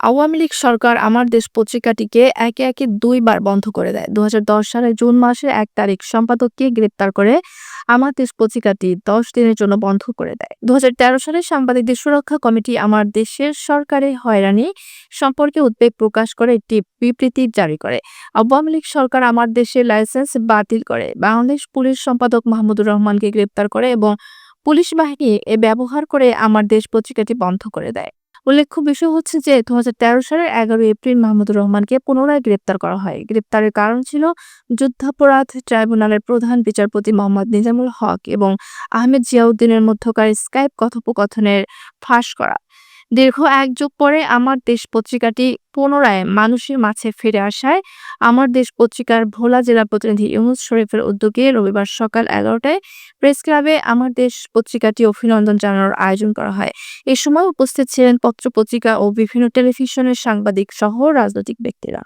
আওয়ামী লীগ সরকার আমার দেশ পত্রিকাটিকে একে একে দুইবার বন্ধ করে দেয়। দু হাজার দশ সালের জুন মাসের এক তারিখ সম্পাদককে গ্রেপ্তার করে আমার দেশ পত্রিকাটি দশ দিনের জন্য বন্ধ করে দেয়। দু সালে সাংবাদিকদের সুরক্ষা কমিটি আমার দেশের সরকারি হয়রানি সম্পর্কে উদ্বেগ প্রকাশ করে একটি বিবৃতি জারি করে। আওয়ামী লীগ সরকার আমার দেশের লাইসেন্স বাতিল করে। বাংলাদেশ পুলিশ সম্পাদক মাহমুদুর রহমানকে গ্রেপ্তার করে এবং পুলিশ বাহিনী এ ব্যবহার করে আমার দেশ পত্রিকাটি বন্ধ করে দেয়। উল্লেখ্য বিষয় হচ্ছে যে দু হাজার তেরো সালের এগারো এপ্রিল মাহমুদুর রহমানকে পুনরায় গ্রেপ্তার করা হয়। গ্রেপ্তারের কারণ ছিল যুদ্ধাপরাধ ট্রাইব্যুনালের প্রধান বিচারপতি মোহাম্মদ নিজামুল হক এবং আহমেদ জিয়াউদ্দিনের মধ্যকার স্কাইপ কথোপকথনের ফাঁস করা। দীর্ঘ এক যুগ পরে আমার দেশ পত্রিকাটি পুনরায় মানুষের মাঝে ফিরে আসায় আমার দেশ পত্রিকার ভোলা জেলা প্রতিনিধি ইউনুস শরীফের উদ্যোগে রবিবার সকাল এগারোটায় প্রেস ক্লাবে আমার দেশ পত্রিকাটি অভিনন্দন জানানোর আয়োজন করা হয়। এ সময় উপস্থিত ছিলেন পত্র পত্রিকা ও বিভিন্ন টেলিভিশনের সাংবাদিক সহ রাজনৈতিক ব্যক্তিরা।